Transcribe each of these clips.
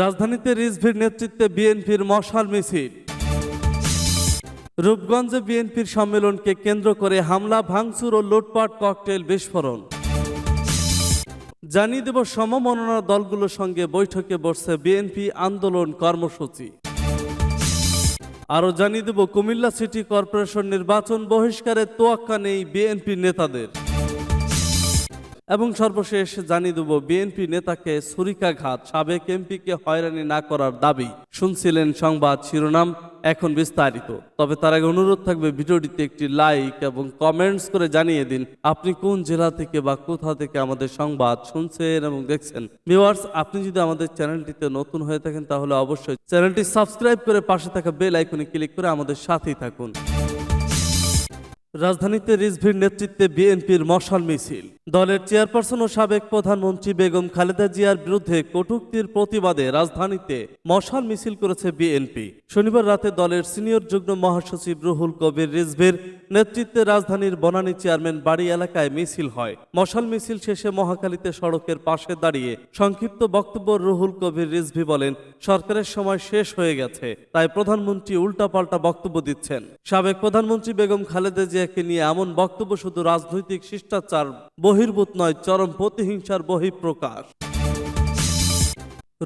রাজধানীতে রিজভির নেতৃত্বে বিএনপির মশাল মিছিল। রূপগঞ্জে বিএনপির সম্মেলনকে কেন্দ্র করে হামলা, ভাঙচুর ও লুটপাট, ককটেল বিস্ফোরণ। জানিয়ে দেব সমমননা দলগুলোর সঙ্গে বৈঠকে বসছে বিএনপি আন্দোলন কর্মসূচি। আরও জানিয়ে দেব কুমিল্লা সিটি কর্পোরেশন নির্বাচন বহিষ্কারের তোয়াক্কা নেই বিএনপি নেতাদের। এবং সর্বশেষ জানিয়ে দেব বিএনপি নেতাকে ছুরিকাঘাত, সাবেক এমপিকে হয়রানি না করার দাবি। শুনছিলেন সংবাদ শিরোনাম, এখন বিস্তারিত। তবে তার আগে অনুরোধ থাকবে, ভিডিওটিতে একটি লাইক এবং কমেন্টস করে জানিয়ে দিন, আপনি কোন জেলা থেকে বা কোথা থেকে আমাদের সংবাদ শুনছেন এবং দেখছেন। ভিউয়ার্স, আপনি যদি আমাদের চ্যানেলটিতে নতুন হয়ে থাকেন, তাহলে অবশ্যই চ্যানেলটি সাবস্ক্রাইব করে পাশে থাকা বেল আইকনে ক্লিক করে আমাদের সাথেই থাকুন। রাজধানীতে রিজভির নেতৃত্বে বিএনপির মশাল মিছিল। দলের চেয়ারপারসন ও সাবেক প্রধানমন্ত্রী বেগম খালেদা জিয়ার বিরুদ্ধে কটূক্তির প্রতিবাদে রাজধানীতে মশাল মিছিল করেছে বিএনপি। শনিবার রাতে দলের সিনিয়র যুগ্ম মহাসচিব রুহুল কবির রিজভির নেতৃত্বে রাজধানীর বনানী চেয়ারম্যান বাড়ি এলাকায় মিছিল হয়। মশাল মিছিল শেষে মহাখালীতে সড়কের পাশে দাঁড়িয়ে সংক্ষিপ্ত বক্তব্য রুহুল কবির রিজভি বলেন, সরকারের সময় শেষ হয়ে গেছে, তাই প্রধানমন্ত্রী উল্টাপাল্টা বক্তব্য দিচ্ছেন। সাবেক প্রধানমন্ত্রী বেগম খালেদা জিয়াকে নিয়ে এমন বক্তব্য শুধু রাজনৈতিক শিষ্টাচার, বহির্ভূত নয়, চরম প্রতিহিংসার বহিঃপ্রকাশ।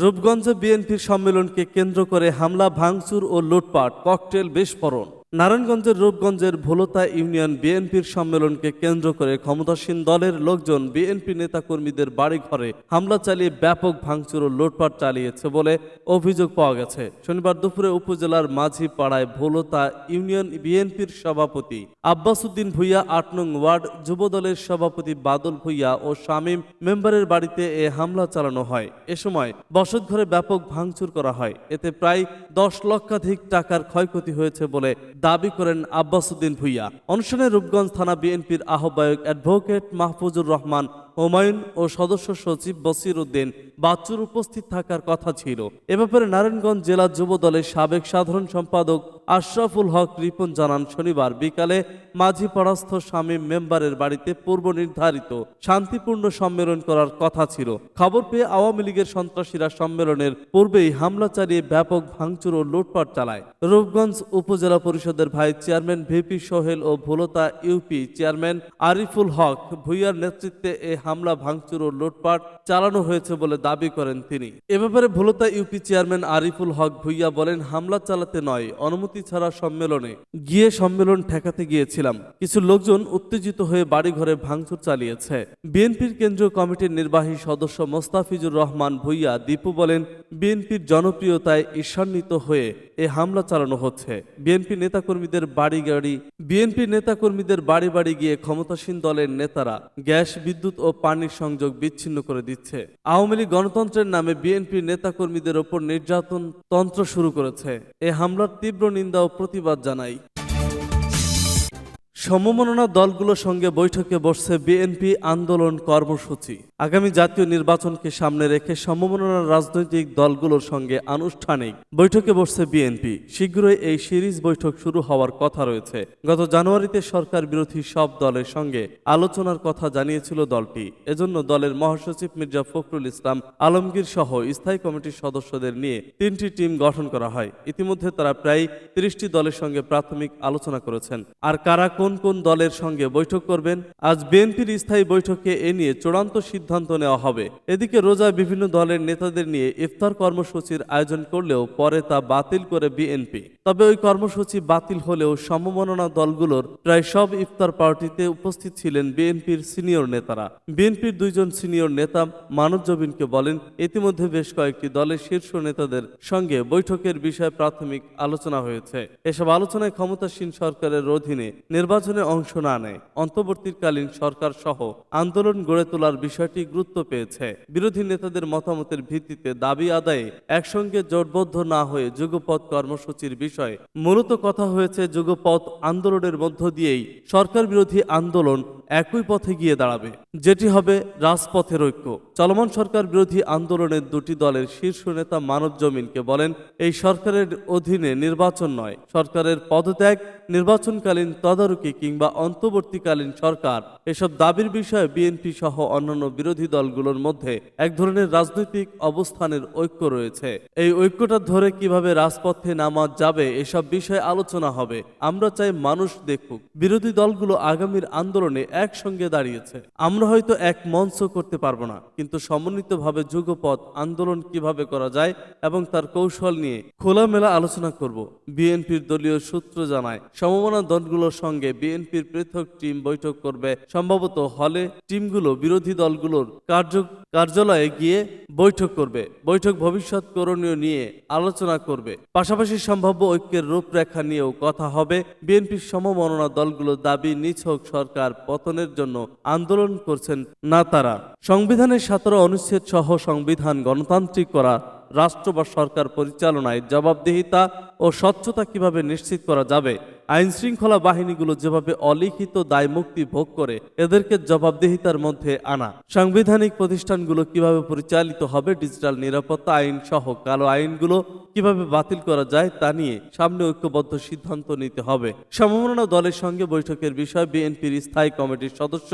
রূপগঞ্জে বিএনপির সম্মেলনকে কেন্দ্র করে হামলা, ভাঙচুর ও লুটপাট, ককটেল বিস্ফোরণ। নারায়ণগঞ্জের রূপগঞ্জের ভোলতা ইউনিয়ন বিএনপির সম্মেলনকে কেন্দ্র করে ক্ষমতাসীন দলের লোকজন বিএনপি নেতাকর্মীদের বাড়িঘরে হামলা চালিয়ে ব্যাপক ভাঙচুর ও লুটপাট চালিয়েছে বলে অভিযোগ পাওয়া গেছে। শনিবার দুপুরে উপজেলার মাঝি পাড়ায় ভোলতা ইউনিয়ন বিএনপির সভাপতি আব্বাস উদ্দিন ভুইয়া, আট নং ওয়ার্ড, যুবদলের সভাপতি বাদল ভুইয়া ও শামীম মেম্বারের বাড়িতে এ হামলা চালানো হয়। এ সময় বসতঘরে ব্যাপক ভাঙচুর করা হয়। এতে প্রায় দশ লক্ষাধিক টাকার ক্ষয়ক্ষতি হয়েছে বলে দাবি করেন আব্বাসুদ্দিন ভুইয়া। অনুষ্ঠানে রূপগঞ্জ থানা বিএনপির আহ্বায়ক অ্যাডভোকেট মাহফুজুর রহমান হুমায়ুন ও সদস্য সচিব বসির উদ্দিন বাচ্চুর উপস্থিত থাকার কথা ছিল। এ ব্যাপারে নারায়ণগঞ্জ জেলা যুব দলের সাবেক সাধারণ সম্পাদক আশরাফুল হক রিপন জানান, শনিবার বিকালে মাঝিপাড়াস্থ স্বামী মেম্বারের বাড়িতে পূর্ব নির্ধারিত শান্তিপূর্ণ সম্মেলন করার কথা ছিল। খবর পেয়ে আওয়ামী লীগের সন্ত্রাসীরা সম্মেলনের পূর্বেই হামলা চালিয়ে ব্যাপক ভাঙচুর ও লুটপাট চালায়। রূপগঞ্জ উপজেলা পরিষদের ভাইস চেয়ারম্যান ভিপি সোহেল ও ভোলতা ইউপি চেয়ারম্যান আরিফুল হক ভুইয়ার নেতৃত্বে এ হামলা, ভাঙচুর ও লুটপাট চালানো হয়েছে বলে দাবি করেন তিনি। এ ব্যাপারে ভোলতা ইউপি চেয়ারম্যান আরিফুল হক ভুইয়া বলেন, হামলা চালাতে নয়, অনুমতি ছাড়া সম্মেলনে গিয়ে সম্মেলন ঠেকাতে গিয়েছিলাম। কিছু লোকজন উত্তেজিত হয়ে বাড়িঘরে ভাঙচুর চালিয়েছে। বিএনপির কেন্দ্রীয় কমিটির নির্বাহী সদস্য মোস্তাফিজুর রহমান ভুইয়া দীপু বলেন, বিএনপির জনপ্রিয়তায় ঈর্ষান্বিত হয়ে এ হামলা চালানো হচ্ছে। বিএনপি নেতাকর্মীদের বাড়ি গাড়ি, বিএনপি নেতাকর্মীদের বাড়ি বাড়ি গিয়ে ক্ষমতাসীন দলের নেতারা গ্যাস, বিদ্যুৎ ও পানির সংযোগ বিচ্ছিন্ন করে দিচ্ছে। আওয়ামী লীগ গণতন্ত্রের নামে বিএনপি নেতাকর্মীদের ওপর নির্যাতন তন্ত্র শুরু করেছে। এ হামলার তীব্র নিন্দা ও প্রতিবাদ জানাই। সমমননা দলগুলোর সঙ্গে বৈঠকে বসছে বিএনপি আন্দোলন কর্মসূচি। আগামী জাতীয় নির্বাচনকে সামনে রেখে সমমননা রাজনৈতিক দলগুলোর সঙ্গে আনুষ্ঠানিক বৈঠকে বসছে বিএনপি। শীঘ্রই এই সিরিজ বৈঠক শুরু হওয়ার কথা রয়েছে। গত জানুয়ারিতে সরকার বিরোধী সব দলের সঙ্গে আলোচনার কথা জানিয়েছিল দলটি। এজন্য দলের মহাসচিব মির্জা ফখরুল ইসলাম আলমগীর সহ স্থায়ী কমিটির সদস্যদের নিয়ে তিনটি টিম গঠন করা হয়। ইতিমধ্যে তারা প্রায় তিরিশটি দলের সঙ্গে প্রাথমিক আলোচনা করেছেন। আর কারা কোন কোন দলের সঙ্গে বৈঠক করবেন? আজ বিএনপির স্থায়ী বৈঠকে এ নিয়ে চূড়ান্ত সিদ্ধান্ত নেওয়া হবে। এদিকে রোজায় বিভিন্ন দলের নেতাদের নিয়ে ইফতার কর্মসূচির আয়োজন করলেও পরে তা বাতিল করে বিএনপি। তবে ওই কর্মসূচি বাতিল হলেও সমমননা দলগুলোর প্রায় সব ইফতার পার্টিতে উপস্থিত ছিলেন বিএনপির সিনিয়র নেতারা। বিএনপির দুইজন সিনিয়র নেতা মানব জবিনকে বলেন, ইতিমধ্যে বেশ কয়েকটি দলের শীর্ষ নেতাদের সঙ্গে বৈঠকের বিষয়ে প্রাথমিক আলোচনা হয়েছে। এসব আলোচনায় ক্ষমতাসীন সরকারের অধীনে নির্বাচনে অংশ না নেয়। অন্তর্বর্তীকালীন সরকার সহ আন্দোলন গড়ে তোলার বিষয়টি গুরুত্ব পেয়েছে। বিরোধী নেতাদের মতামতের ভিত্তিতে দাবি আদায়ে একসঙ্গে জোটবদ্ধ না হয়ে যুগপথ কর্মসূচির বিষয়ে মূলত কথা হয়েছে যুগপথ আন্দোলনের মধ্য দিয়েই। সরকার বিরোধী আন্দোলন একই পথে গিয়ে দাঁড়াবে, যেটি হবে রাজপথের ঐক্য। চলমান সরকার বিরোধী আন্দোলনের দুটি দলের শীর্ষ নেতা মানব জমিনকে বলেন, এই সরকারের অধীনে নির্বাচন নয়। সরকারের পদত্যাগ নির্বাচনকালীন তদারকি তদারকি কিংবা অন্তর্বর্তীকালীন সরকার, এসব দাবির বিষয়ে বিএনপি সহ অন্যান্য বিরোধী দলগুলোর মধ্যে এক ধরনের রাজনৈতিক অবস্থানের ঐক্য রয়েছে। এই ঐক্যটা ধরে কীভাবে রাজপথে নামা যাবে, এসব বিষয়ে আলোচনা হবে। আমরা চাই মানুষ দেখুক। বিরোধী দলগুলো আগামীর আন্দোলনে একসঙ্গে দাঁড়িয়েছে। আমরা হয়তো এক মঞ্চ করতে পারব না, কিন্তু সমন্বিতভাবে যুগপথ আন্দোলন কীভাবে করা যায় এবং তার কৌশল নিয়ে খোলামেলা আলোচনা করব, বিএনপির দলীয় সূত্র জানায়। সমমনা দলগুলোর সঙ্গে বিএনপির পৃথক টিম বৈঠক করবে। সম্ভবত হলে টিমগুলো বিরোধী দলগুলোর কার্য, কার্যালয়ে গিয়ে বৈঠক করবে। বৈঠক ভবিষ্যৎ করণীয় নিয়ে আলোচনা করবে। পাশাপাশি সম্ভাব্য ঐক্যের রূপরেখা নিয়েও কথা হবে। বিএনপির সমমননা দলগুলোর দাবি নিছক সরকার পতনের জন্য আন্দোলন করছেন না তারা। সংবিধানের সতেরো অনুচ্ছেদ সহ সংবিধান গণতান্ত্রিক করা, রাষ্ট্র বা সরকার পরিচালনায় জবাবদিহিতা ও স্বচ্ছতা কীভাবে নিশ্চিত করা যাবে আইন শৃঙ্খলা বাহিনীগুলো যেভাবে অলিখিত দায় মুক্তি ভোগ করে, এদেরকে জবাবদিহিতার মধ্যে আনা। সাংবিধানিক প্রতিষ্ঠানগুলো কীভাবে পরিচালিত হবে, ডিজিটাল নিরাপত্তা আইন সহ কালো আইনগুলো কীভাবে বাতিল করা যায়, তা নিয়ে সামনে ঐক্যবদ্ধ সিদ্ধান্ত নিতে হবে। সমমনা দলের সঙ্গে বৈঠকের বিষয়ে বিএনপির স্থায়ী কমিটির সদস্য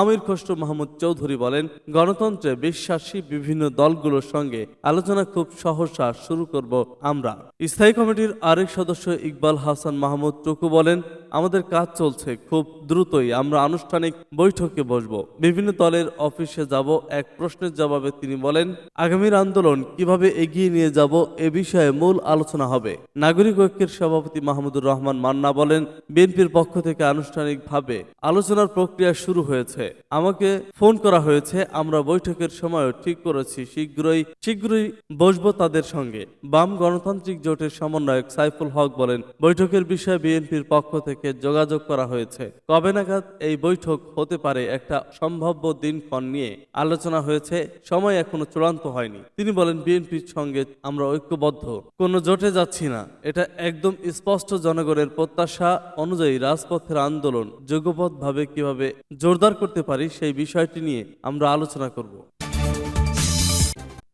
আমির খসরু মাহমুদ চৌধুরী বলেন, গণতন্ত্রে বিশ্বাসী বিভিন্ন দলগুলোর সঙ্গে আলোচনা খুব সহসা শুরু করব আমরা। স্থায়ী কমিটির আরেক সদস্য ইকবাল হাসান মাহমুদ টুকু বলেন, আমাদের কাজ চলছে খুব দ্রুতই। আমরা আনুষ্ঠানিক বৈঠকে বসব। বিভিন্ন দলের অফিসে যাব। এক প্রশ্নের জবাবে তিনি বলেন, আগামীর আন্দোলন কীভাবে এগিয়ে নিয়ে যাব এ বিষয়ে মূল আলোচনা হবে। নাগরিক ঐক্যের সভাপতি মাহমুদুর রহমান মান্না বলেন, বিএনপির পক্ষ থেকে আনুষ্ঠানিকভাবে আলোচনার প্রক্রিয়া শুরু হয়েছে। আমাকে ফোন করা হয়েছে। আমরা বৈঠকের সময়ও ঠিক করেছি। শীঘ্রই শীঘ্রই বসবো তাদের সঙ্গে। বাম গণতান্ত্রিক জোটের সমন্বয়ক সাইফুল হক বলেন, বৈঠকের বিষয়ে বিএনপির পক্ষ থেকে যোগাযোগ করা হয়েছে। কবে নাগাদ এই বৈঠক হতে পারে একটা সম্ভাব্য দিনক্ষণ নিয়ে আলোচনা হয়েছে, সময় এখনও চূড়ান্ত হয়নি। তিনি বলেন, বিএনপির সঙ্গে আমরা ঐক্যবদ্ধ। কোনো জোটে যাচ্ছি না। এটা একদম স্পষ্ট জনগণের প্রত্যাশা অনুযায়ী রাজপথের আন্দোলন যোগ্যপথভাবে কীভাবে জোরদার করতে পারি সেই বিষয়টি নিয়ে আমরা আলোচনা করব।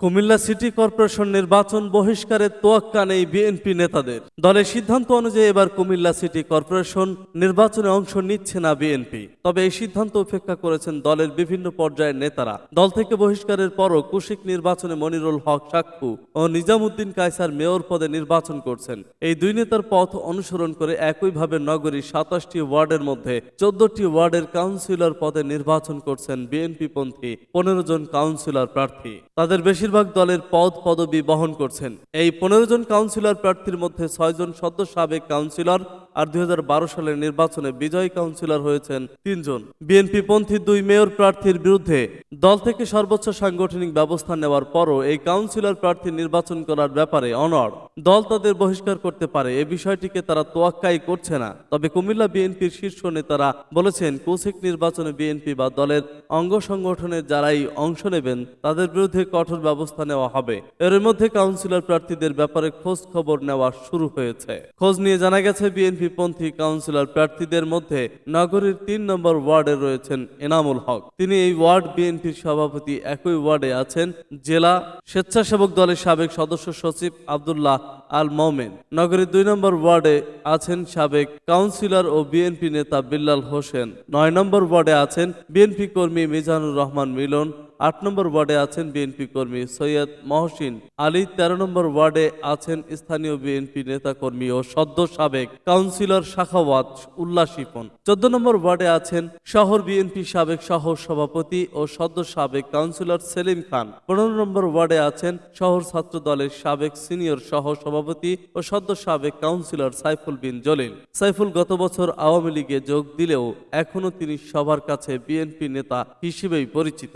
কুমিল্লা সিটি কর্পোরেশন নির্বাচন বহিষ্কারের তোয়াক্কা নেই বিএনপি নেতাদের। দলের সিদ্ধান্ত অনুযায়ী এবার কুমিল্লা সিটি কর্পোরেশন নির্বাচনে অংশ নিচ্ছে না বিএনপি। তবে এই সিদ্ধান্ত উপেক্ষা করেছেন দলের বিভিন্ন পর্যায়ের নেতারা। দল থেকে বহিষ্কারের পরও কুশিক নির্বাচনে মনিরুল হক সাক্ষু ও নিজামুদ্দিন কায়সার মেয়র পদে নির্বাচন করছেন। এই দুই নেতার পথ অনুসরণ করে একইভাবে নগরীর সাতাশটি ওয়ার্ডের মধ্যে চোদ্দটি ওয়ার্ডের কাউন্সিলর পদে নির্বাচন করছেন বিএনপি পন্থী পনেরো জন কাউন্সিলর প্রার্থী। তাদের বেশিরভাগ দলের পদ পদবি বহন করছেন। এই পনেরো জন কাউন্সিলর প্রার্থীর মধ্যে ছয়জন সদ্য সাবেক কাউন্সিলর আর দুই হাজার বারো সালের নির্বাচনে বিজয়ী কাউন্সিলর হয়েছেন তিনজন। বিএনপি পন্থী দুই মেয়র প্রার্থীর বিরুদ্ধে দল থেকে সর্বোচ্চ সাংগঠনিক ব্যবস্থা নেওয়ার পরও এই কাউন্সিলর প্রার্থী নির্বাচন করার ব্যাপারে অনড়। দল তাদের বহিষ্কার করতে পারে, এ বিষয়টিকে তারা তোয়াক্কাই করছে না। তবে কুমিল্লা বিএনপির শীর্ষ নেতারা বলেছেন কৌশিক নির্বাচনে বিএনপি বা দলের অঙ্গ সংগঠনের যারাই অংশ নেবেন, তাদের বিরুদ্ধে কঠোর ব্যবস্থা নেওয়া হবে। এর মধ্যে কাউন্সিলর প্রার্থীদের ব্যাপারে খোঁজ খবর নেওয়া শুরু হয়েছে। খোঁজ নিয়ে জানা গেছে, বিএনপি পন্থী কাউন্সিলর প্রার্থীদের মধ্যে নগরীর তিন নম্বর ওয়ার্ডে রয়েছেন এনামুল হক। তিনি এই ওয়ার্ড বিএনপির সভাপতি একই ওয়ার্ডে আছেন জেলা স্বেচ্ছাসেবক দলের সাবেক সদস্য সচিব আবদুল্লাহ আল মোমেন। নগরীর দুই নম্বর ওয়ার্ডে আছেন সাবেক কাউন্সিলর ও বিএনপি নেতা বিল্লাল হোসেন। নয় নম্বর ওয়ার্ডে আছেন বিএনপি কর্মী মিজানুর রহমান মিলন। আট নম্বর ওয়ার্ডে আছেন বিএনপি কর্মী সৈয়দ মহসিন আলী, তেরো নম্বর ওয়ার্ডে আছেন স্থানীয় বিএনপি নেতা কর্মী ও সদ্য সাবেক কাউন্সিলর শাখাওয়াত উল্লাস শিপন চোদ্দ নম্বর ওয়ার্ডে আছেন শহর বিএনপি সাবেক সহ সভাপতি ও সদ্য সাবেক কাউন্সিলর সেলিম খান। পনেরো নম্বর ওয়ার্ডে আছেন শহর ছাত্র দলের সাবেক সিনিয়র সহ সভাপতি ও সদ্য সাবেক কাউন্সিলর সাইফুল বিন জলিল। সাইফুল গত বছর আওয়ামী লীগে যোগ দিলেও এখনও তিনি সবার কাছে বিএনপি নেতা হিসেবেই পরিচিত।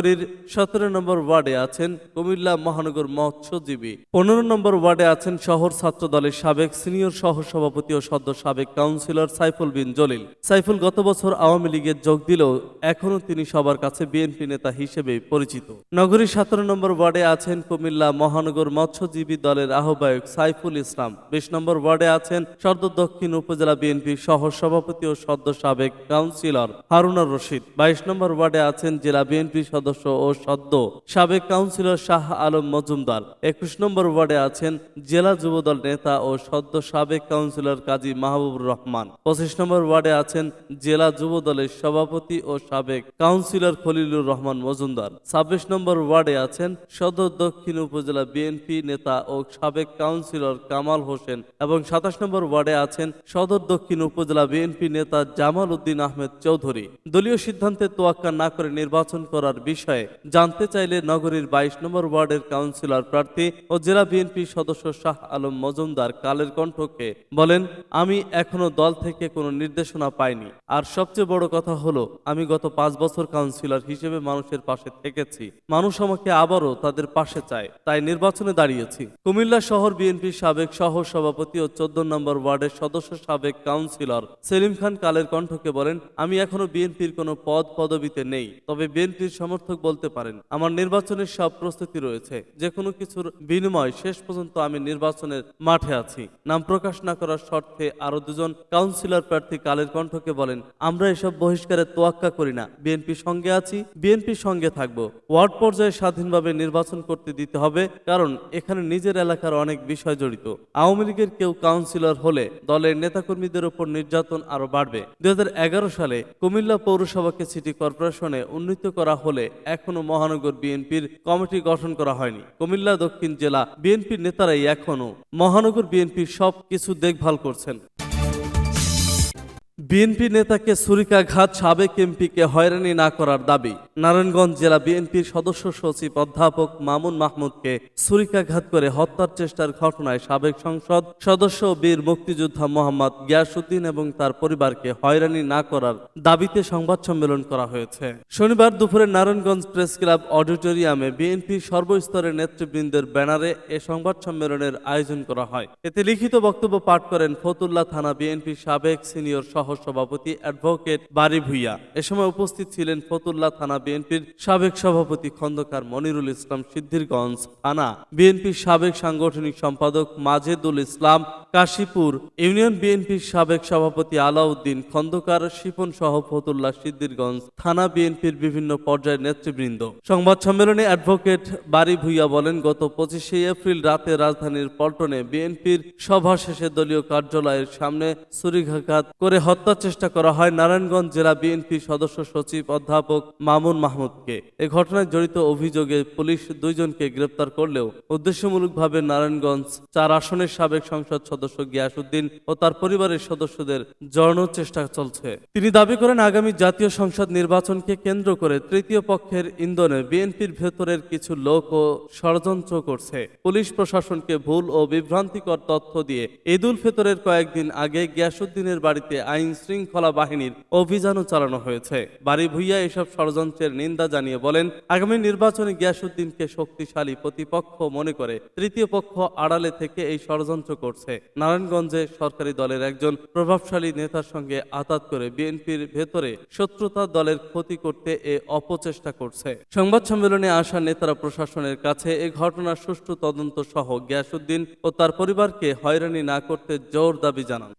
নগরীর সতেরো নম্বর ওয়ার্ডে আছেন কুমিল্লা মহানগর মৎস্যজীবী। পনেরো নম্বর ওয়ার্ডে আছেন শহর ছাত্র দলের সাবেক সিনিয়র সহ সভাপতি ও সদ্য সাবেক কাউন্সিলর সাইফুল বিন জলিল। সাইফুল গত বছর আওয়ামী লীগে যোগ দিলেও এখনও তিনি সবার কাছে বিএনপি নেতা হিসেবেই পরিচিত। নগরীর সতেরো নম্বর ওয়ার্ডে আছেন কুমিল্লা মহানগর মৎস্যজীবী দলের আহ্বায়ক সাইফুল ইসলাম। বিশ নম্বর ওয়ার্ডে আছেন সর্দ দক্ষিণ উপজেলা বিএনপির সহ সভাপতি ও সদ্য সাবেক কাউন্সিলর হারুনার রশিদ। বাইশ নম্বর ওয়ার্ডে আছেন জেলা বিএনপি সদস্য সদস্য ও সদ্য সাবেক কাউন্সিলর শাহ আলম মজুমদার। একুশ নম্বর ওয়ার্ডে আছেন জেলা যুবদল নেতা ও সদ্য সাবেক কাউন্সিলর কাজী মাহবুবুর রহমান। পঁচিশ নম্বর ওয়ার্ডে আছেন জেলা যুবদলের সভাপতি ও সাবেক কাউন্সিলর খলিলুর রহমান মজুমদার। ছাব্বিশ নম্বর ওয়ার্ডে আছেন সদর দক্ষিণ উপজেলা বিএনপি নেতা ও সাবেক কাউন্সিলর কামাল হোসেন এবং সাতাশ নম্বর ওয়ার্ডে আছেন সদর দক্ষিণ উপজেলা বিএনপি নেতা জামাল উদ্দিন আহমেদ চৌধুরী। দলীয় সিদ্ধান্তে তোয়াক্কা না করে নির্বাচন করার বিষয়ে জানতে চাইলে নগরীর বাইশ নম্বর ওয়ার্ডের কাউন্সিলর প্রার্থী ও জেলা বিএনপি সদস্য শাহ আলম মজুমদার কালের কণ্ঠকে বলেন, আমি এখনও দল থেকে কোনো নির্দেশনা পাইনি। আর সবচেয়ে বড় কথা হলো, আমি গত পাঁচ বছর কাউন্সিলর হিসেবে মানুষের পাশে থেকেছি। মানুষ আমাকে আবারও তাদের পাশে চায়, তাই নির্বাচনে দাঁড়িয়েছি। কুমিল্লা শহর বিএনপির সাবেক সহ সভাপতি ও চোদ্দ নম্বর ওয়ার্ডের সদস্য সাবেক কাউন্সিলর সেলিম খান কালের কণ্ঠকে বলেন, আমি এখনও বিএনপির কোনো পদ পদবিতে নেই। তবে বিএনপির সমর্থক বলতে পারেন। আমার নির্বাচনের সব প্রস্তুতি রয়েছে। যে কোনো কিছুর বিনিময় শেষ পর্যন্ত আমি নির্বাচনের মাঠে আছি। নাম প্রকাশ না করার শর্তে আরও দুজন কাউন্সিলর প্রার্থী কালের কণ্ঠকে বলেন, আমরা এসব বহিষ্কারে তোয়াক্কা করি না। বিএনপির সঙ্গে আছি, বিএনপির সঙ্গে থাকব। ওয়ার্ড পর্যায়ে স্বাধীনভাবে নির্বাচন করতে দিতে হবে, কারণ এখানে নিজের এলাকার অনেক বিষয় জড়িত। আওয়ামী লীগের কেউ কাউন্সিলর হলে দলের নেতাকর্মীদের উপর নির্যাতন আরও বাড়বে। দুই হাজার এগারো সালে কুমিল্লা পৌরসভাকে সিটি কর্পোরেশনে উন্নীত করা হলে এখনও মহানগর বিএনপির কমিটি গঠন করা হয়নি। কুমিল্লা দক্ষিণ জেলা বিএনপির নেতারাই এখনও মহানগর বিএনপির সব কিছু দেখভাল করছেন। বিএনপি নেতাকে ছুরিকাঘাত সাবেক এমপিকে হয়রানি না করার দাবি। নারায়ণগঞ্জ জেলা বিএনপির সদস্য সচিব অধ্যাপক মামুন মাহমুদকে ছুরিকাঘাত করে হত্যার চেষ্টার ঘটনায় সাবেক সংসদ সদস্য বীর মুক্তিযোদ্ধা মোহাম্মদ গিয়াসুদ্দিন এবং তার পরিবারকে হয়রানি না করার দাবিতে সংবাদ সম্মেলন করা হয়েছে। শনিবার দুপুরে নারায়ণগঞ্জ প্রেস ক্লাব অডিটোরিয়ামে বিএনপির সর্বস্তরের নেতৃবৃন্দের ব্যানারে এ সংবাদ সম্মেলনের আয়োজন করা হয়। এতে লিখিত বক্তব্য পাঠ করেন ফতুল্লা থানা বিএনপির সাবেক সিনিয়র সহ সভাপতি অ্যাডভোকেট বারি ভুইয়া। এ সময় উপস্থিত ছিলেন ফতুল্লা থানা বিএনপির সাবেক সভাপতি খন্দকার মনিরুল ইসলাম সিদ্ধিরগঞ্জ থানা। বিএনপির সাবেক সাংগঠনিক সম্পাদক মাজেদুল ইসলাম কাশীপুর। ইউনিয়ন বিএনপির সাবেক সভাপতি আলাউদ্দিন খন্দকার শিপন সহ ফতুল্লা সিদ্ধিরগঞ্জ থানা বিএনপির বিভিন্ন পর্যায়ের নেতৃবৃন্দ। সংবাদ সম্মেলনে অ্যাডভোকেট বারি ভুইয়া বলেন, গত পঁচিশে এপ্রিল রাতে রাজধানীর পল্টনে বিএনপির সভা শেষে দলীয় কার্যালয়ের সামনে ছুরিঘাঘাত করে হত্যার চেষ্টা করা হয় নারায়ণগঞ্জ জেলা বিএনপির সদস্য সচিব অধ্যাপক মামুন মাহমুদকে। এ ঘটনায় জড়িত অভিযোগে পুলিশ দুইজনকে গ্রেপ্তার করলেও উদ্দেশ্যমূলকভাবে নারায়ণগঞ্জ চার আসনের সাবেক সংসদ সদস্য গিয়াসুদ্দিন ও তার পরিবারের সদস্যদের জড়ানোর চেষ্টা চলছে। তিনি দাবি করেন, আগামী জাতীয় সংসদ নির্বাচনকে কেন্দ্র করে তৃতীয় পক্ষের ইন্ধনে বিএনপির ভেতরের কিছু লোক ও ষড়যন্ত্র করছে। পুলিশ প্রশাসনকে ভুল ও বিভ্রান্তিকর তথ্য দিয়ে ঈদুল ফেতরের কয়েকদিন আগে গিয়াসুদ্দিনের বাড়িতে আইন শৃঙ্খলা বাহিনীর অভিযানও চালানো হয়েছে। বাড়ি ভুইয়া এসব ষড়যন্ত্রের নিন্দা জানিয়ে বলেন, আগামী নির্বাচনে গিয়াসুদ্দিনকে শক্তিশালী প্রতিপক্ষ মনে করে তৃতীয় পক্ষ আড়ালে থেকে এই ষড়যন্ত্র করছে। নারায়ণগঞ্জে সরকারি দলের একজন প্রভাবশালী নেতার সঙ্গে আতাত করে বিএনপির ভেতরে শত্রুতা দলের ক্ষতি করতে এ অপচেষ্টা করছে। সংবাদ সম্মেলনে আসা নেতারা প্রশাসনের কাছে এ ঘটনার সুষ্ঠু তদন্ত সহ গিয়াসুদ্দিন ও তার পরিবারকে হয়রানি না করতে জোর দাবি জানান।